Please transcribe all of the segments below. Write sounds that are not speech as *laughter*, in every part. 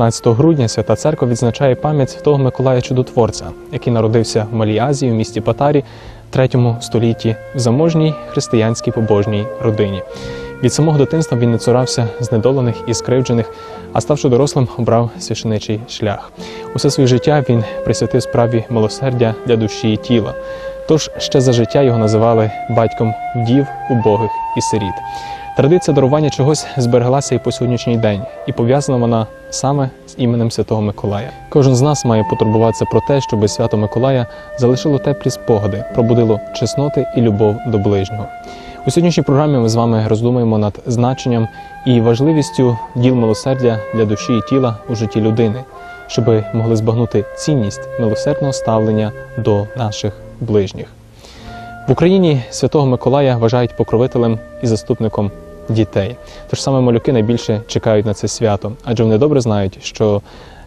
19 грудня Свята Церква відзначає пам'ять того Миколая Чудотворця, який народився в Малій Азії в місті Патарі в 3 столітті в заможній християнській побожній родині. Від самого дитинства він не цурався знедолених і скривджених, а ставши дорослим, обрав священичий шлях. Усе своє життя він присвятив справі милосердя для душі і тіла. Тож ще за життя його називали батьком вдів, убогих і сиріт. Традиція дарування чогось збереглася і по сьогоднішній день, і пов'язана вона саме з іменем Святого Миколая. Кожен з нас має потурбуватися про те, щоби свято Миколая залишило теплі спогади, пробудило чесноти і любов до ближнього. У сьогоднішній програмі ми з вами роздумуємо над значенням і важливістю діл милосердя для душі і тіла у житті людини, щоби могли збагнути цінність милосердного ставлення до наших ближніх. В Україні святого Миколая вважають покровителем і заступником дітей. Тож саме малюки найбільше чекають на це свято, адже вони добре знають, що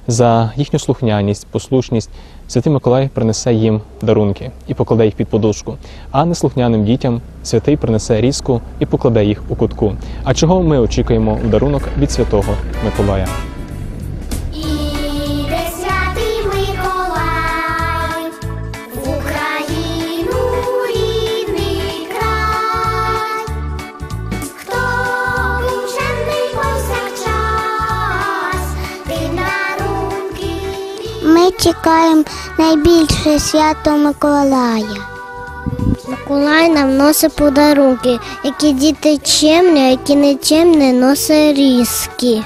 за їхню слухняність, послушність святий Миколай принесе їм дарунки і покладе їх під подушку. А неслухняним дітям святий принесе різку і покладе їх у кутку. А чого ми очікуємо в дарунок від святого Миколая? Чекаємо найбільше свято Миколая. Миколай нам носить подарунки, які діти чемні, а які не чемні, носить різки.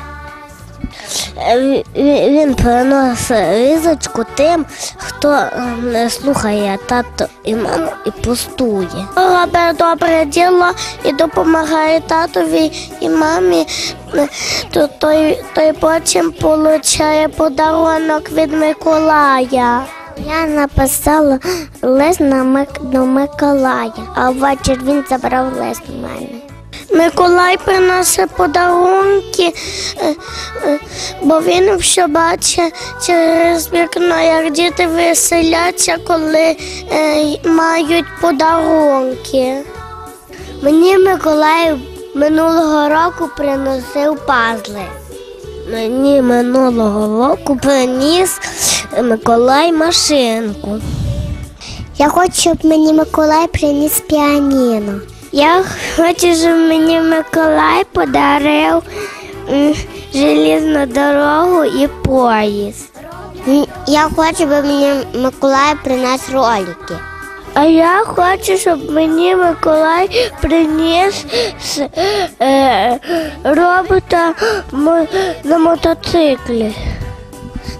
Він приносить різочку тим, хто е, не слухає тато і маму і пустує. Робить добре діло і допомагає татові і мамі, е, то той, той потім отримує подарунок від Миколая. Я написала лист на Мик... до Миколая, а ввечері він забрав лист у мене. Миколай приносить подарунки, е, е, бо він все бачить через вікно, як діти веселяться, коли е, мають подарунки. Мені Миколай минулого року приносив пазли. Мені минулого року приніс Миколай машинку. Я хочу, щоб мені Миколай приніс піаніно. Я хочу, щоб мені Миколай подарив м, желізну дорогу і поїзд. Я хочу, щоб мені Миколай приніс ролики. А я хочу, щоб мені Миколай приніс е, робота на мотоциклі.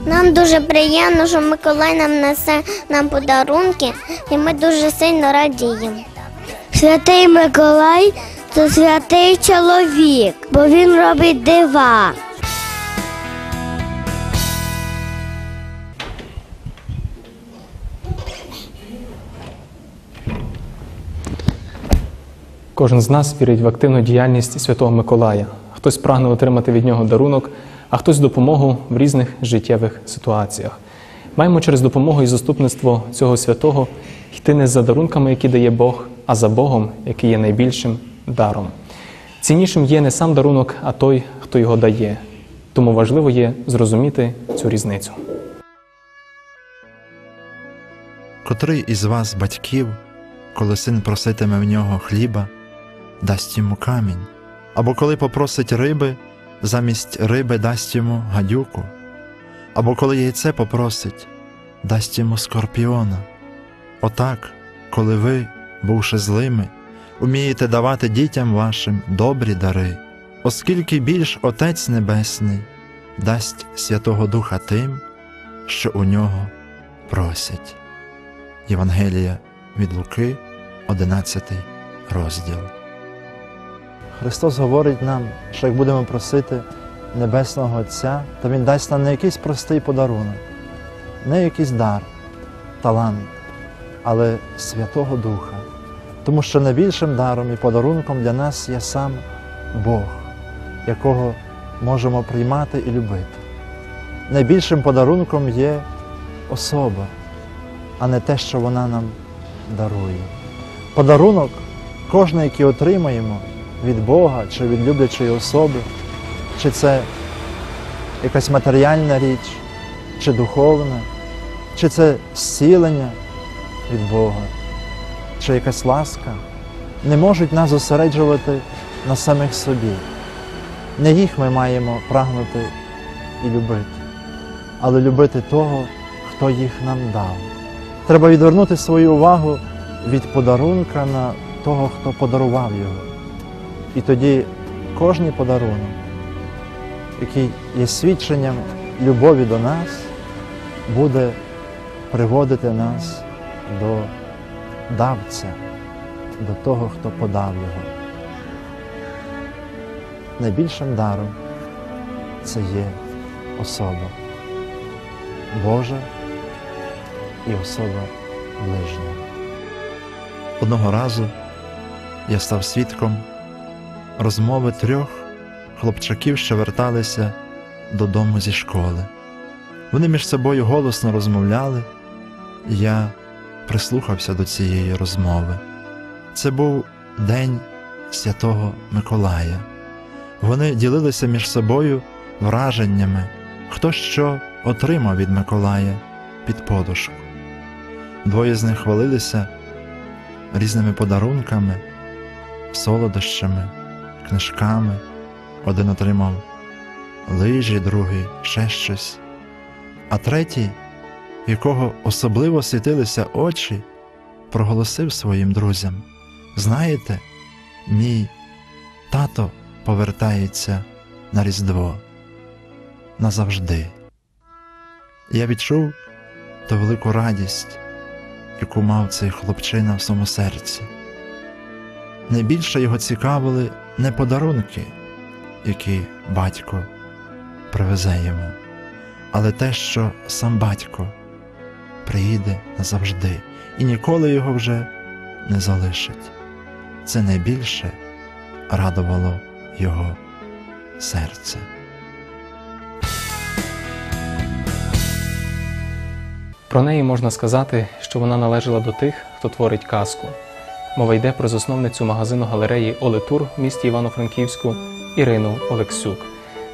Нам дуже приємно, що Миколай нам несе нам подарунки, і ми дуже сильно радіємо. Святий Миколай це святий чоловік, бо він робить дива. Кожен з нас вірить в активну діяльність Святого Миколая. Хтось прагне отримати від нього дарунок, а хтось допомогу в різних життєвих ситуаціях. Маємо через допомогу і заступництво цього святого йти не за дарунками, які дає Бог, а за Богом, який є найбільшим даром. Ціннішим є не сам дарунок, а той, хто його дає. Тому важливо є зрозуміти цю різницю. Котрий із вас, батьків, коли син проситиме в нього хліба, дасть йому камінь, або коли попросить риби, замість риби дасть йому гадюку, або коли яйце попросить, дасть йому скорпіона. Отак, коли ви, бувши злими, умієте давати дітям вашим добрі дари, оскільки більш Отець Небесний дасть Святого Духа тим, що у нього просять. Євангелія від Луки, 11 розділ. Христос говорить нам, що як будемо просити Небесного Отця, то Він дасть нам не якийсь простий подарунок, не якийсь дар, талант, але Святого Духа. Тому що найбільшим даром і подарунком для нас є сам Бог, якого можемо приймати і любити. Найбільшим подарунком є особа, а не те, що вона нам дарує. Подарунок, кожен, який отримаємо від Бога чи від люблячої особи, чи це якась матеріальна річ, чи духовна, чи це зцілення від Бога, чи якась ласка, не можуть нас зосереджувати на самих собі. Не їх ми маємо прагнути і любити, але любити того, хто їх нам дав. Треба відвернути свою увагу від подарунка на того, хто подарував його. І тоді кожний подарунок, який є свідченням любові до нас, буде приводити нас до давця, до того, хто подав його. Найбільшим даром це є особа Божа і особа ближня. Одного разу я став свідком розмови трьох хлопчаків, що верталися додому зі школи. Вони між собою голосно розмовляли, і я прислухався до цієї розмови. Це був День Святого Миколая. Вони ділилися між собою враженнями, хто що отримав від Миколая під подушку. Двоє з них хвалилися різними подарунками, солодощами, книжками. Один отримав лижі, другий ще щось. А третій, якого особливо світилися очі, проголосив своїм друзям: Знаєте, мій тато повертається на Різдво назавжди. Я відчув ту велику радість, яку мав цей хлопчина в своєму серці. Найбільше його цікавили не подарунки, які батько привезе йому, але те, що сам батько приїде назавжди і ніколи його вже не залишить. Це найбільше радувало його серце. Про неї можна сказати, що вона належала до тих, хто творить казку. Мова йде про засновницю магазину галереї Олетур в місті Івано-Франківську Ірину Олексюк.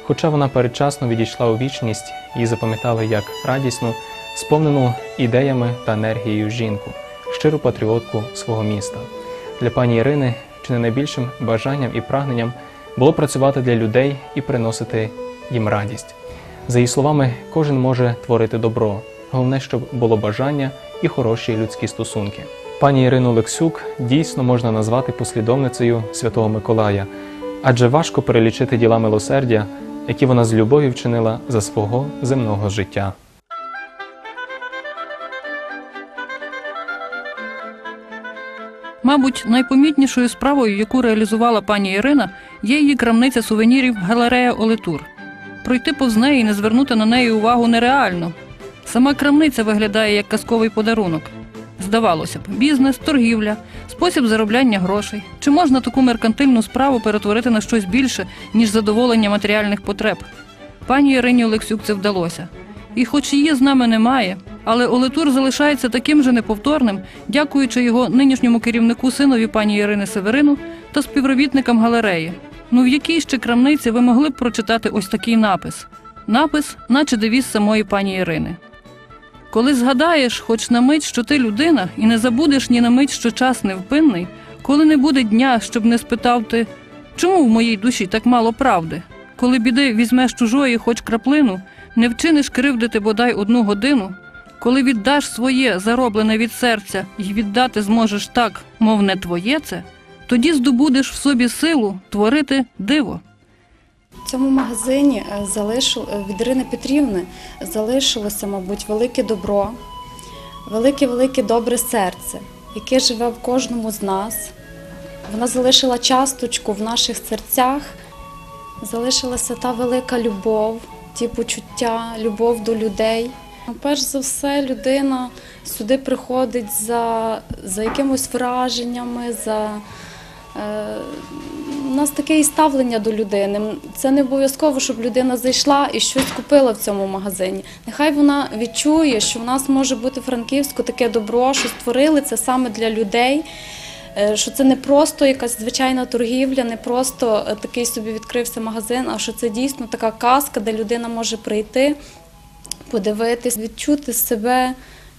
Хоча вона передчасно відійшла у вічність, її запам'ятали як радісну, сповнену ідеями та енергією жінку, щиру патріотку свого міста. Для пані Ірини чи не найбільшим бажанням і прагненням було працювати для людей і приносити їм радість. За її словами, кожен може творити добро. Головне, щоб було бажання і хороші людські стосунки. Пані Ірину Лексюк дійсно можна назвати послідовницею Святого Миколая, адже важко перелічити діла милосердя, які вона з любов'ю вчинила за свого земного життя. Мабуть, найпомітнішою справою, яку реалізувала пані Ірина, є її крамниця сувенірів галерея Олетур. Пройти повз неї і не звернути на неї увагу нереально. Сама крамниця виглядає як казковий подарунок. Здавалося б, бізнес, торгівля, спосіб заробляння грошей. Чи можна таку меркантильну справу перетворити на щось більше, ніж задоволення матеріальних потреб? Пані Ірині Олексюк це вдалося. І хоч її з нами немає, але Олетур залишається таким же неповторним, дякуючи його нинішньому керівнику синові пані Ірини Северину та співробітникам галереї. Ну в якій ще крамниці ви могли б прочитати ось такий напис: напис, наче девіз самої пані Ірини. Коли згадаєш, хоч на мить, що ти людина, і не забудеш ні на мить, що час невпинний, коли не буде дня, щоб не спитав ти, чому в моїй душі так мало правди? Коли біди візьмеш чужої, хоч краплину, не вчиниш кривдити бодай одну годину, коли віддаш своє, зароблене від серця, і віддати зможеш так, мов не твоє це, тоді здобудеш в собі силу творити диво. В цьому магазині е, е, від Ірини Петрівни залишилося, мабуть, велике добро, велике-велике добре серце, яке живе в кожному з нас. Вона залишила часточку в наших серцях, залишилася та велика любов, ті почуття, любов до людей. Ну, Перш за все, людина сюди приходить за, за якимось враженнями, за е, у нас таке і ставлення до людини. Це не обов'язково, щоб людина зайшла і щось купила в цьому магазині. Нехай вона відчує, що в нас може бути Франківську таке добро, що створили це саме для людей, е, що це не просто якась звичайна торгівля, не просто е, такий собі відкрився магазин, а що це дійсно така казка, де людина може прийти, подивитись, відчути себе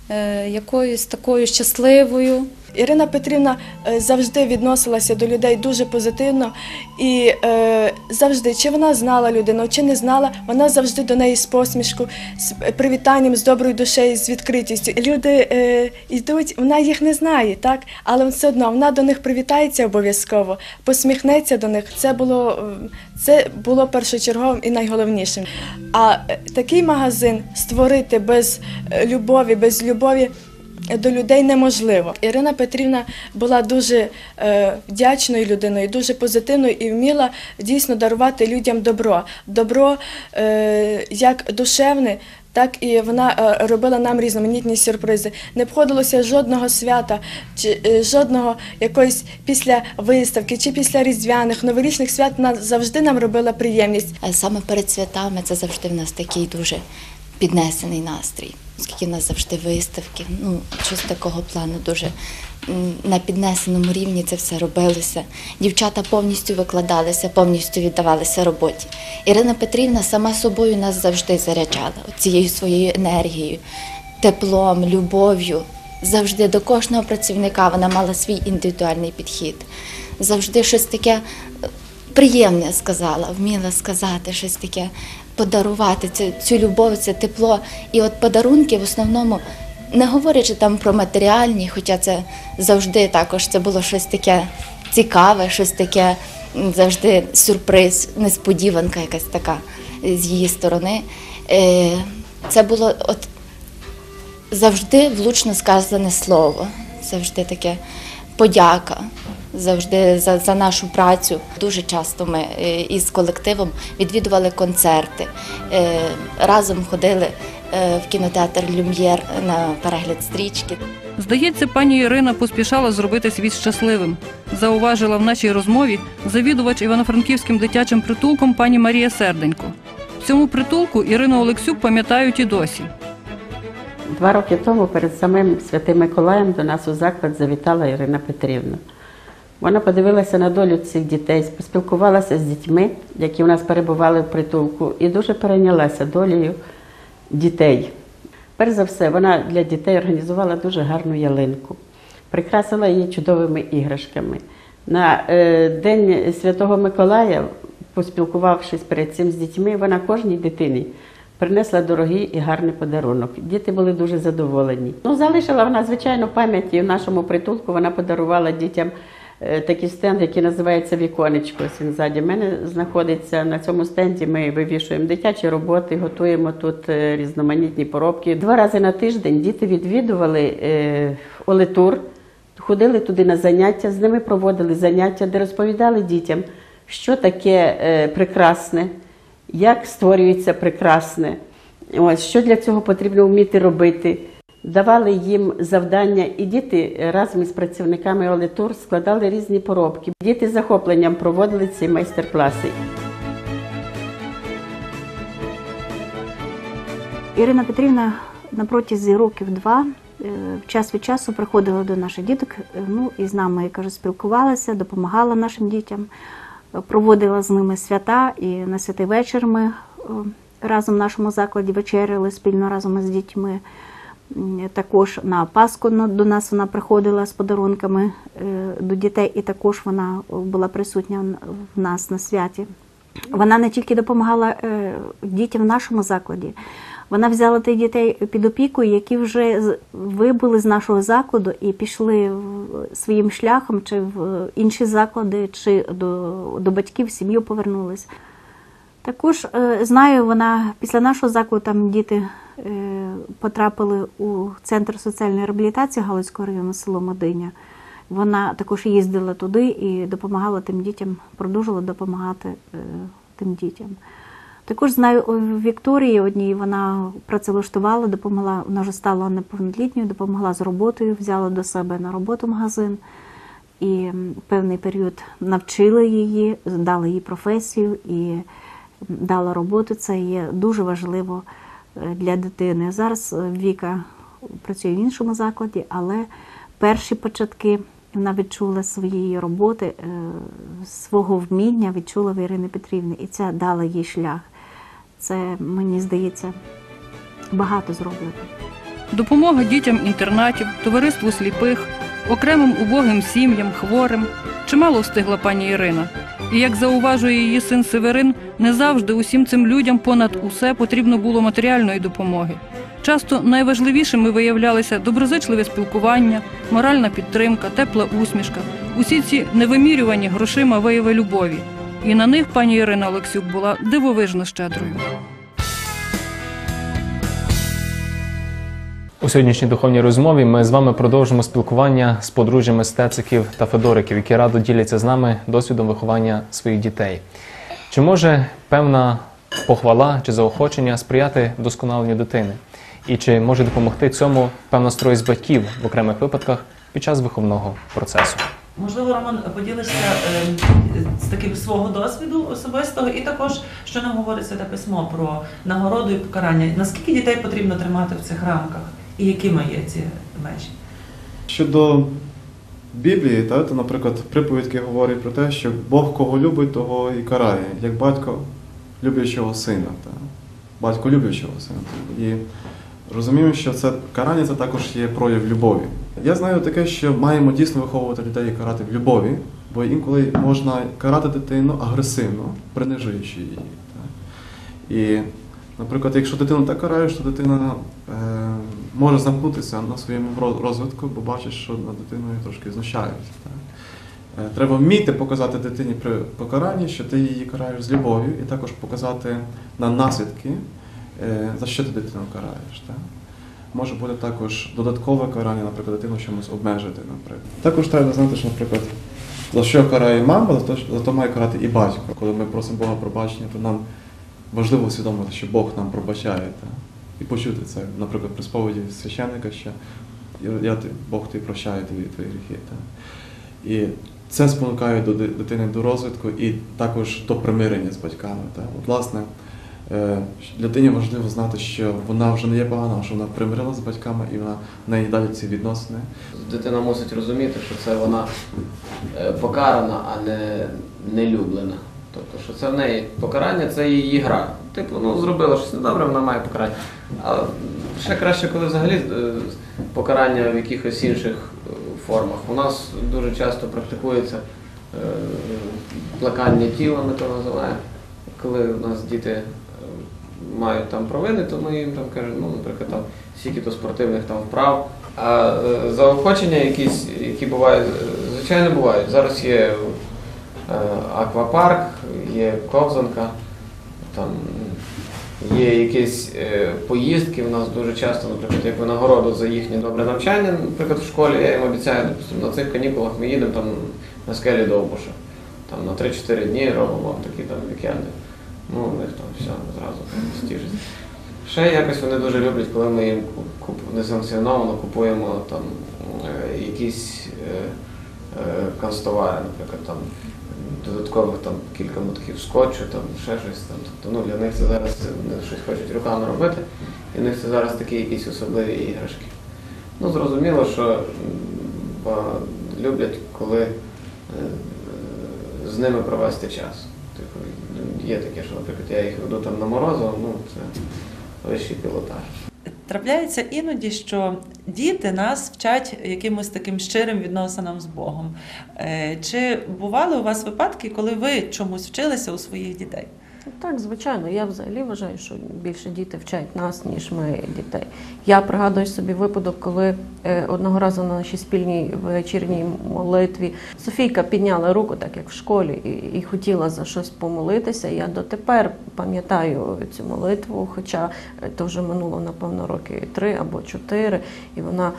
е, якоюсь такою щасливою. Ірина Петрівна е, завжди відносилася до людей дуже позитивно і е, завжди, чи вона знала людину, чи не знала, вона завжди до неї з посмішку, з привітанням, з доброю душею, з відкритістю. Люди е, йдуть, вона їх не знає, так? але все одно вона до них привітається обов'язково, посміхнеться до них. Це було, е, це було першочерговим і найголовнішим. А е, такий магазин створити без е, любові, без любові до людей неможливо. Ірина Петрівна була дуже е, вдячною людиною, дуже позитивною і вміла дійсно дарувати людям добро. Добро е, як душевне. Так і вона е, робила нам різноманітні сюрпризи. Не обходилося жодного свята, чи жодного якоїсь після виставки, чи після різдвяних новорічних свят вона завжди нам робила приємність. Саме перед святами це завжди в нас такий дуже піднесений настрій, оскільки в нас завжди виставки. Ну, щось такого плану дуже на піднесеному рівні це все робилося. Дівчата повністю викладалися, повністю віддавалися роботі. Ірина Петрівна сама собою нас завжди заряджала цією своєю енергією, теплом, любов'ю. Завжди до кожного працівника вона мала свій індивідуальний підхід. Завжди щось таке е, приємне сказала, вміла сказати щось таке, подарувати цю, цю любов, це тепло. І от подарунки в основному, не говорячи там про матеріальні, хоча це завжди також це було щось таке цікаве, щось таке завжди сюрприз, несподіванка якась така з її сторони. Е, Це було от завжди влучно сказане слово, завжди таке подяка. Завжди за, за нашу працю. Дуже часто ми е, із колективом відвідували концерти, е, разом ходили е, в кінотеатр Люм'єр на перегляд стрічки. Здається, пані Ірина поспішала зробити світ щасливим. Зауважила в нашій розмові завідувач Івано-Франківським дитячим притулком пані Марія Серденько. В цьому притулку Ірину Олексюк пам'ятають і досі. Два роки тому перед самим Святим Миколаєм до нас у заклад завітала Ірина Петрівна. Вона подивилася на долю цих дітей, поспілкувалася з дітьми, які у нас перебували в притулку, і дуже перейнялася долею дітей. Перш за все, вона для дітей організувала дуже гарну ялинку, прикрасила її чудовими іграшками. На е, День Святого Миколая, поспілкувавшись перед цим з дітьми, вона кожній дитині принесла дорогий і гарний подарунок. Діти були дуже задоволені. Ну, залишила вона, звичайно, пам'яті в нашому притулку. Вона подарувала дітям такий стенд, який називається Віконечко. Ось він ззаді мене знаходиться. На цьому стенді ми вивішуємо дитячі роботи, готуємо тут е, різноманітні поробки. Два рази на тиждень діти відвідували е, Олетур, ходили туди на заняття, з ними проводили заняття, де розповідали дітям, що таке е, прекрасне, як створюється прекрасне, ось, що для цього потрібно вміти робити. Давали їм завдання, і діти разом із працівниками Олетур складали різні поробки. Діти з захопленням проводили ці майстер-класи. Ірина Петрівна на протязі років два е, час від часу приходила до наших діток, е, ну і з нами я кажу, спілкувалася, допомагала нашим дітям, е, проводила з ними свята. І на святий вечір ми разом в нашому закладі вечеряли спільно разом із дітьми. М, Також на Пасху до нас вона приходила з подарунками е, до дітей, і також вона е, була присутня в нас на святі. Вона не тільки допомагала е, дітям в нашому закладі, вона взяла тих дітей під опіку, які вже вибули з нашого закладу і пішли своїм шляхом, чи в інші заклади, чи до, до батьків в сім'ю повернулись. Також е, знаю, вона після нашого закладу там діти е, потрапили у центр соціальної реабілітації Галицького району село Мадиня. Вона також їздила туди і допомагала тим дітям, продовжувала допомагати е, тим дітям. Також знаю у Вікторії одній вона працевлаштувала, допомогла, вона вже стала неповнолітньою, допомогла з роботою, взяла до себе на роботу магазин і певний період навчили її, дали їй професію і дала роботу. Це є дуже важливо е, для дитини. Зараз е, Віка працює в іншому закладі, але перші початки вона відчула своєї роботи, е, свого вміння, відчула в Ірини Петрівни, і це дало їй шлях. Це, мені здається, багато зроблено. Допомога дітям інтернатів, товариству сліпих, окремим убогим сім'ям, хворим. Чимало встигла пані Ірина. І як зауважує її син Северин, не завжди усім цим людям понад усе потрібно було матеріальної допомоги. Часто найважливішими виявлялися доброзичливе спілкування, моральна підтримка, тепла усмішка. Усі ці невимірювані грошима вияви любові. І на них пані Ірина Олексюк була дивовижно щедрою. У сьогоднішній духовній розмові ми з вами продовжимо спілкування з подружжями стециків та федориків, які радо діляться з нами досвідом виховання своїх дітей. Чи може певна похвала чи заохочення сприяти вдосконаленню дитини? І чи може допомогти цьому певна стройність батьків в окремих випадках під час виховного процесу? Можливо, Роман поділишся е, з таким свого досвіду особистого, і також що нам говорить святе письмо про нагороду і покарання. Наскільки дітей потрібно тримати в цих рамках, і якими є ці межі? Щодо Біблії, та, то, наприклад, приповідки говорять про те, що Бог кого любить, того і карає, як батько люблячого сина. Та. Батько люблячого сина. І розуміємо, що це карання це також є прояв любові. Я знаю таке, що маємо дійсно виховувати людей і карати в любові, бо інколи можна карати дитину агресивно, принижуючи її. Та. І, наприклад, якщо дитину так караєш, то дитина е, може замкнутися на своєму розвитку, бо бачиш, що над дитиною трошки знущаються. Так. Е, Треба вміти показати дитині при покаранні, що ти її караєш з любов'ю, і також показати на наслідки, е, за що ти дитину караєш. Так? Може бути також додаткове карання, наприклад, дитину чомусь обмежити. Наприклад. Також треба знати, що, наприклад, за що карає мама, за то, за то має карати і батько. Коли ми просимо Бога пробачення, то нам важливо усвідомити, що Бог нам пробачає. Та? І почути це, наприклад, при сповіді священника, що я, Бог ти прощає тобі твої гріхи. Та? І це спонукає до дитини до розвитку і також до примирення з батьками. Та? От, власне, е, дитині важливо знати, що вона вже не є погана, що вона примирилася з батьками і вона в неї далі ці відносини. Дитина мусить розуміти, що це вона е, покарана, а не, не люблена. Тобто, що це в неї покарання, це її гра. Типу, ну зробила щось недобре, вона має покарання. А ще краще, коли взагалі е, покарання в якихось інших е, формах. У нас дуже часто практикується е, плакання тіла, ми то називаємо. Коли у нас діти е, мають там провини, то ми їм там кажемо, ну, наприклад, там стільки-то спортивних там вправ. А е, заохочення якісь, які бувають, е, звичайно бувають. Зараз є е, аквапарк, є ковзанка, там є якісь е, поїздки. У нас дуже часто, наприклад, як винагороду за їхнє добре навчання, наприклад, в школі я їм обіцяю, допустимо, на цих канікулах ми їдемо там на скелі Довбуша. Там на 3-4 дні робимо такі там вікенди. Ну, у них там все зразу стіжиться. Ще якось вони дуже люблять, коли ми їм куп, несанкціоновано купуємо там е, якісь е, е, канцтовари, наприклад, там додаткових там кілька мотків скотчу, там ще щось там. Тобто, ну, для них це зараз вони щось хочуть руками робити, і в них це зараз такі якісь особливі іграшки. Ну, зрозуміло, що люблять, коли е, з ними провести час. Типу, є таке, що, наприклад, я їх веду там на морозиво, ну це вищий пілотаж. Трапляється іноді, що діти нас вчать якимось таким щирим відносинам з Богом. Е, Чи бували у вас випадки, коли ви чомусь вчилися у своїх дітей? Так, звичайно, я взагалі вважаю, що більше діти вчать нас, ніж ми дітей. Я пригадую собі випадок, коли е, одного разу на нашій спільній вечірній молитві Софійка підняла руку, так як в школі, і, і хотіла за щось помолитися. Я дотепер пам'ятаю цю молитву, хоча е, то вже минуло, напевно, роки три або чотири. І вона,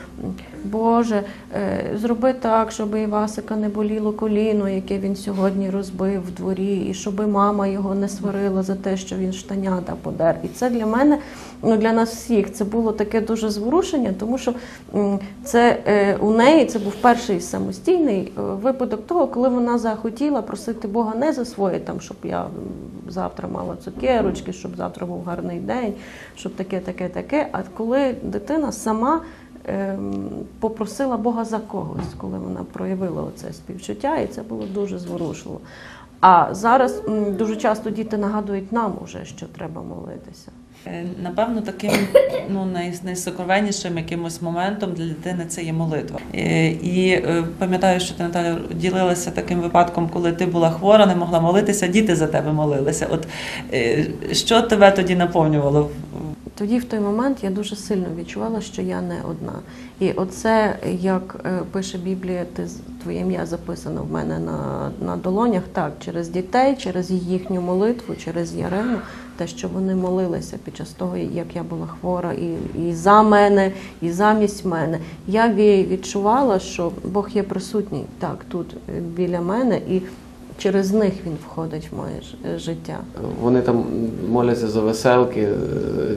Боже, е, зроби так, щоб Івасика не боліло коліно, яке він сьогодні розбив в дворі, і щоб мама його не сварила за те, що він штанята подер. І це для мене, ну для нас всіх, це було таке дуже зворушення, тому що це е, у неї це був перший самостійний е, випадок того, коли вона захотіла просити Бога не за своє, там, щоб я завтра мала цукерочки, щоб завтра був гарний день, щоб таке, таке, таке. А коли дитина сама попросила Бога за когось, коли вона проявила оце співчуття, і це було дуже зворушливо. А зараз дуже часто діти нагадують нам уже, що треба молитися. Е, Напевно, таким ну, найсокровеннішим якимось моментом для дитини це є молитва. Е, І е, пам'ятаю, що ти Наталя ділилася таким випадком, коли ти була хвора, не могла молитися, діти за тебе молилися. От що тебе тоді наповнювало? Тоді, в той момент, я дуже сильно відчувала, що я не одна. І оце, як е, пише Біблія, ти твоє ім'я записано в мене на, на долонях, так, через дітей, через їхню молитву, через Ярину, те, що вони молилися під час того, як я була хвора, і, і за мене, і замість мене. Я ві- відчувала, що Бог є присутній так, тут е, біля мене, і через них він входить в моє життя. Вони там моляться за веселки, е,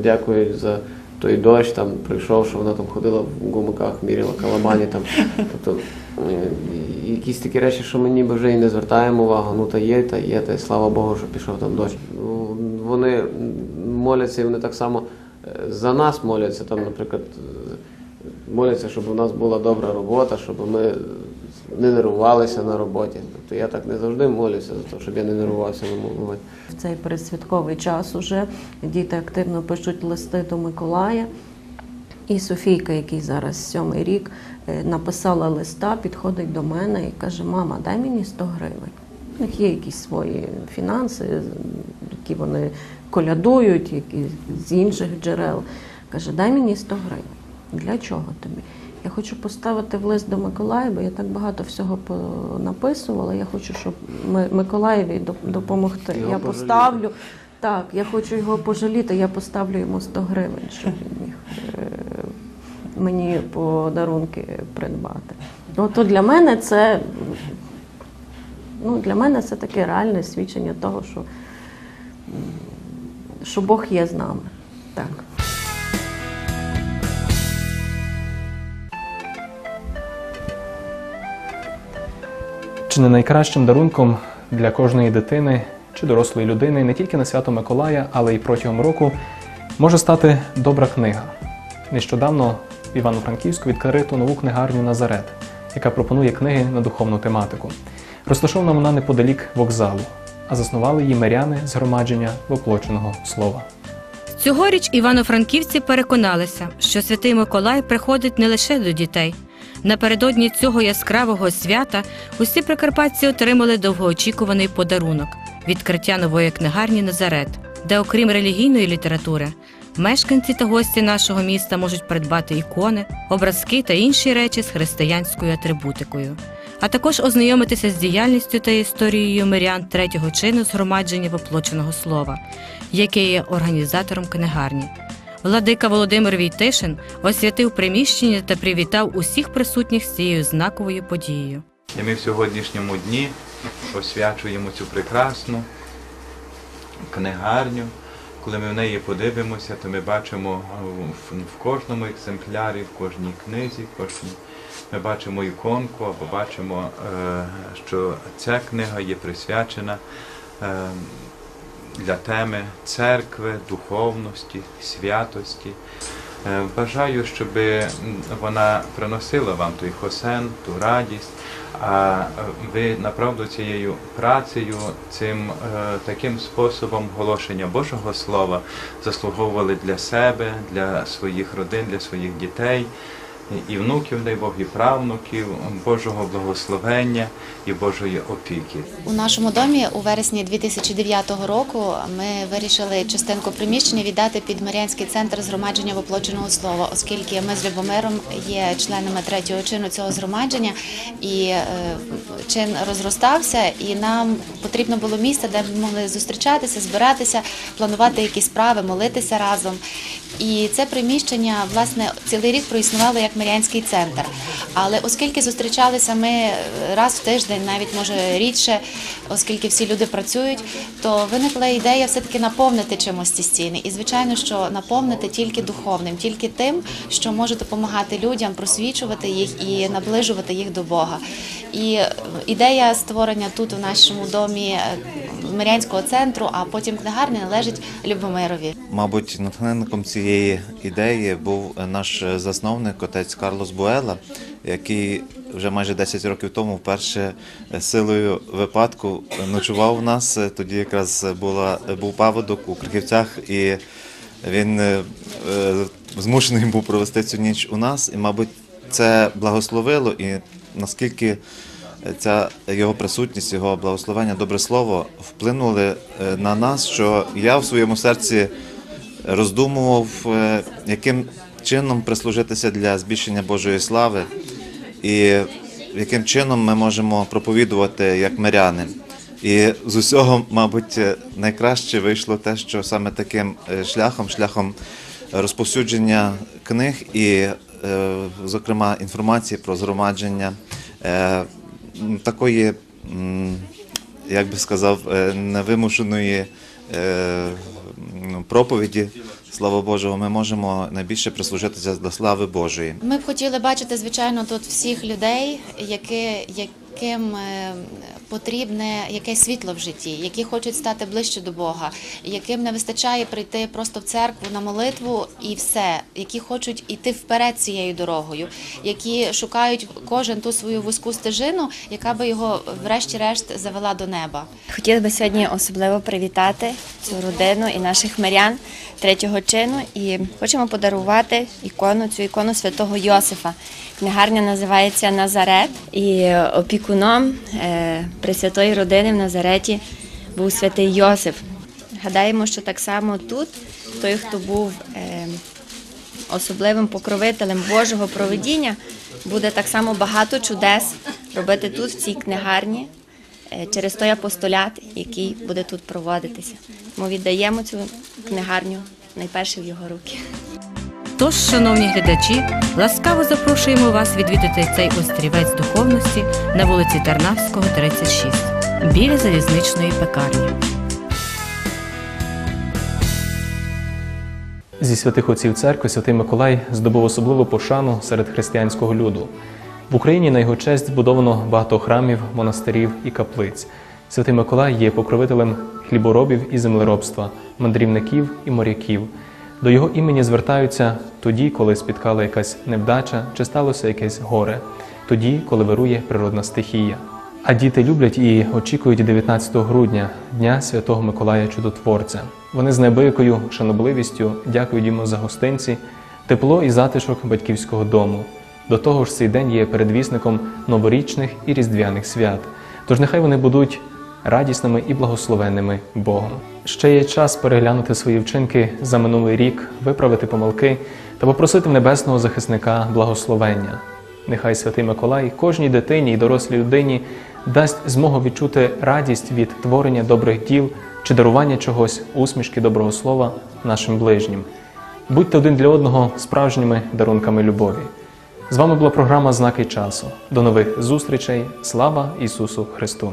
дякують за той дощ, там прийшов, що вона там ходила в гумаках, міряла каламані. Там. *laughs* Тобто е, якісь такі речі, що ми ніби вже і не звертаємо увагу. Ну та є, та є, та й слава Богу, що пішов там дощ. Ну, Вони моляться і вони так само е, за нас моляться, там, наприклад, е, моляться, щоб у нас була добра робота, щоб ми не нервувалися на роботі. Тобто я так не завжди молюся за те, щоб я не нервувався на роботі. В цей передсвятковий час уже діти активно пишуть листи до Миколая. І Софійка, який зараз сьомий рік, е, написала листа, підходить до мене і каже: Мама, дай мені 100 гривень. У них є якісь свої фінанси, які вони колядують, які з інших джерел. Каже, дай мені 100 гривень. Для чого тобі? Я хочу поставити в лист до Миколая, бо я так багато всього написувала. Я хочу, щоб Ми- Миколаєві допомогти. Його я пожаліти. поставлю. Так, я хочу його пожаліти, я поставлю йому 100 гривень, щоб він міг е, мені подарунки придбати. Ну, то для мене це ну, для мене це таке реальне свідчення того, що, що Бог є з нами. Так. Чи не найкращим дарунком для кожної дитини чи дорослої людини не тільки на свято Миколая, але й протягом року може стати добра книга. Нещодавно в Івано-Франківську відкрито нову книгарню Назарет, яка пропонує книги на духовну тематику. Розташована вона неподалік вокзалу, а заснували її миряни згромадження воплоченого слова. Цьогоріч івано-франківці переконалися, що святий Миколай приходить не лише до дітей. Напередодні цього яскравого свята усі прикарпатці отримали довгоочікуваний подарунок відкриття нової книгарні Назарет, де, окрім релігійної літератури, мешканці та гості нашого міста можуть придбати ікони, образки та інші речі з християнською атрибутикою, а також ознайомитися з діяльністю та історією мирян третього чину згромадження воплоченого слова, яке є організатором книгарні. Владика Володимир Війтишин освятив приміщення та привітав усіх присутніх з цією знаковою подією. І ми в сьогоднішньому дні освячуємо цю прекрасну книгарню. Коли ми в неї подивимося, то ми бачимо в, кожному екземплярі, в кожній книзі, в кожній, ми бачимо іконку або бачимо, е, що ця книга є присвячена е, для теми церкви, духовності, святості. Е, Бажаю, щоб вона приносила вам той хосен, ту радість, а ви направду цією працею, цим е, таким способом оголошення Божого Слова заслуговували для себе, для своїх родин, для своїх дітей. І внуків, дай Бог, і правнуків, Божого благословення і Божої опіки. У нашому домі у вересні 2009 року ми вирішили частинку приміщення віддати під Маріанський центр згромадження воплоченого слова, оскільки ми з Любомиром є членами третього чину цього згромадження, і е, чин розростався, і нам потрібно було місце, де ми могли зустрічатися, збиратися, планувати якісь справи, молитися разом. І це приміщення власне цілий рік проіснувало як Маріанський центр. Але оскільки зустрічалися ми раз в тиждень, навіть може рідше, оскільки всі люди працюють, то виникла ідея все-таки наповнити чимось ці стіни. І звичайно, що наповнити тільки духовним, тільки тим, що може допомагати людям просвічувати їх і наближувати їх до Бога. І ідея створення тут, у нашому домі, Мирянського центру, а потім книгарня належить Любомирові. Мабуть, натхненником цієї ідеї був наш засновник, отець Карлос Буела, який вже майже 10 років тому вперше силою випадку ночував у нас. Тоді якраз була, був паводок у Криківцях, і він е, змушений був провести цю ніч у нас. І, мабуть, це благословило і наскільки ця його присутність, його благословення, добре слово вплинули е, на нас, що я в своєму серці роздумував, е, яким чином прислужитися для збільшення Божої слави, і яким чином ми можемо проповідувати як миряни. І з усього, мабуть, е, найкраще вийшло те, що саме таким шляхом, шляхом розповсюдження книг і, зокрема, інформації про згромадження такої, як би сказав, е, невимушеної е, ну, проповіді, слава Божого, ми можемо найбільше прислужитися до слави Божої. Ми б хотіли бачити, звичайно, тут всіх людей, які, яким е, потрібне якесь світло в житті, які хочуть стати ближче до Бога, яким не вистачає прийти просто в церкву на молитву і все, які хочуть іти вперед цією дорогою, які шукають кожен ту свою вузьку стежину, яка би його врешті-решт завела до неба. Хотіли би сьогодні особливо привітати цю родину і наших мирян третього чину. І хочемо подарувати ікону, цю ікону святого Йосифа. Книгарня називається Назарет, і опікуном е, Пресвятої родини в Назареті був святий Йосиф. Гадаємо, що так само тут той, хто був е, особливим покровителем Божого проведіння, буде так само багато чудес робити тут, в цій книгарні, е, через той апостолят, який буде тут проводитися. Ми віддаємо цю книгарню найперше в його руки. Тож, шановні глядачі, ласкаво запрошуємо вас відвідати цей острівець духовності на вулиці Тарнавського, 36, біля залізничної пекарні. Зі святих отців церкви святий Миколай здобув особливу пошану серед християнського люду. В Україні на його честь збудовано багато храмів, монастирів і каплиць. Святий Миколай є покровителем хліборобів і землеробства, мандрівників і моряків. До його імені звертаються тоді, коли спіткала якась невдача чи сталося якесь горе, тоді, коли вирує природна стихія. А діти люблять і очікують 19 грудня, Дня Святого Миколая Чудотворця. Вони з неабиякою шанобливістю дякують йому за гостинці, тепло і затишок батьківського дому. До того ж, цей день є передвісником новорічних і різдвяних свят. Тож нехай вони будуть радісними і благословенними Богом. Ще є час переглянути свої вчинки за минулий рік, виправити помилки та попросити в небесного захисника благословення. Нехай святий Миколай кожній дитині і дорослій людині дасть змогу відчути радість від творення добрих діл чи дарування чогось, усмішки доброго слова нашим ближнім. Будьте один для одного справжніми дарунками любові. З вами була програма Знаки часу. До нових зустрічей. Слава Ісусу Христу!